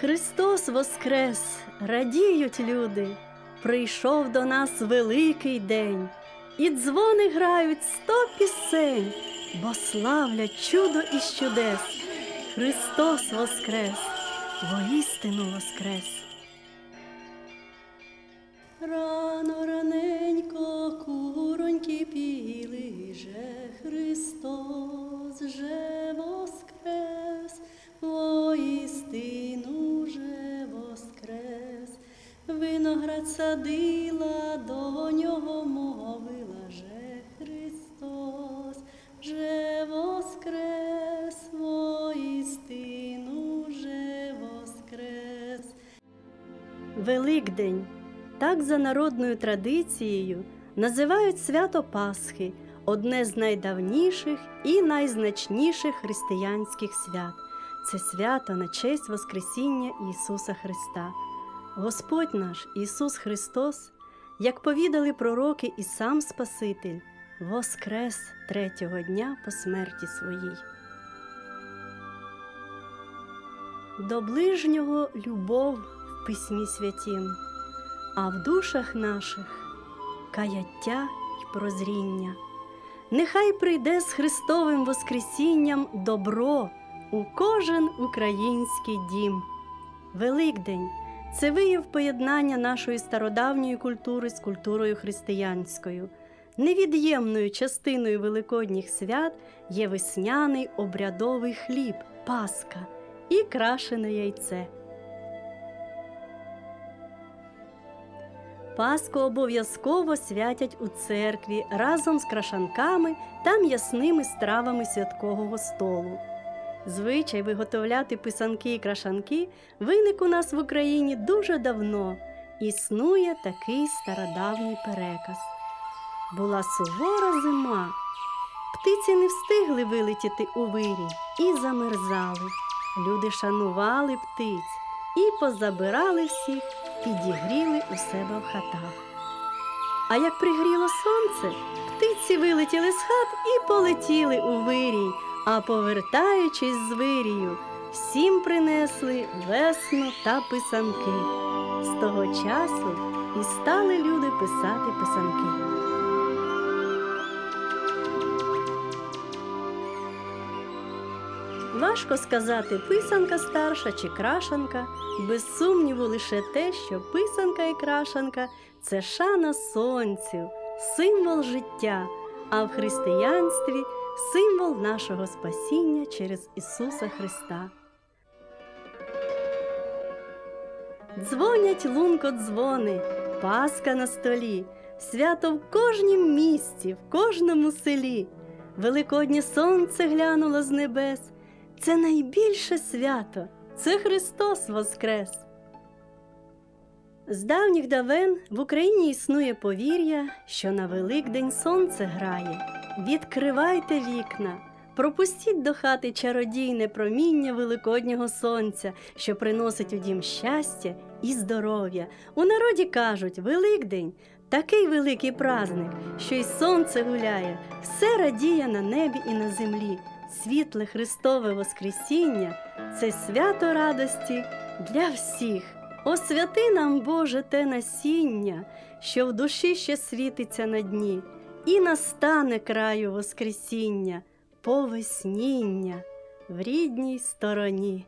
Христос воскрес, радіють люди, прийшов до нас великий день, і дзвони грають сто пісень, бо славлять чудо і чудес. Христос воскрес, воістину воскрес. Рано раненько виноград садила, до нього мовила же Христос, же воскрес, воістину же воскрес. Великдень так за народною традицією називають свято Пасхи, одне з найдавніших і найзначніших християнських свят. Це свято на честь Воскресіння Ісуса Христа. Господь наш Ісус Христос, як повідали пророки і сам Спаситель, воскрес третього дня по смерті своїй. До ближнього любов в Письмі Святім а в душах наших каяття й прозріння. Нехай прийде з Христовим Воскресінням добро у кожен український дім. Великдень це вияв поєднання нашої стародавньої культури з культурою християнською. Невід'ємною частиною великодніх свят є весняний обрядовий хліб, паска і крашене яйце. Пасху обов'язково святять у церкві разом з крашанками та м'ясними стравами святкового столу. Звичай виготовляти писанки і крашанки виник у нас в Україні дуже давно. Існує такий стародавній переказ. Була сувора зима, птиці не встигли вилетіти у вирій і замерзали. Люди шанували птиць і позабирали всіх підігріли у себе в хатах. А як пригріло сонце, птиці вилетіли з хат і полетіли у вирій, а повертаючись з вирію, всім принесли весну та писанки. З того часу і стали люди писати писанки. Важко сказати, писанка старша чи крашанка, без сумніву, лише те, що писанка і крашанка це шана сонцю, символ життя, а в християнстві символ нашого спасіння через Ісуса Христа. Дзвонять лунко дзвони, Паска на столі, свято в кожнім місті, в кожному селі. Великоднє сонце глянуло з небес. Це найбільше свято, це Христос Воскрес. З давніх давен в Україні існує повір'я, що на Великдень сонце грає. Відкривайте вікна, пропустіть до хати чародійне проміння великоднього сонця, що приносить у дім щастя і здоров'я. У народі кажуть, Великдень такий великий праздник, що й сонце гуляє, все радіє на небі і на землі світле Христове Воскресіння це свято радості для всіх. Освяти нам, Боже, те насіння, що в душі ще світиться на дні, і настане краю Воскресіння, повесніння в рідній стороні.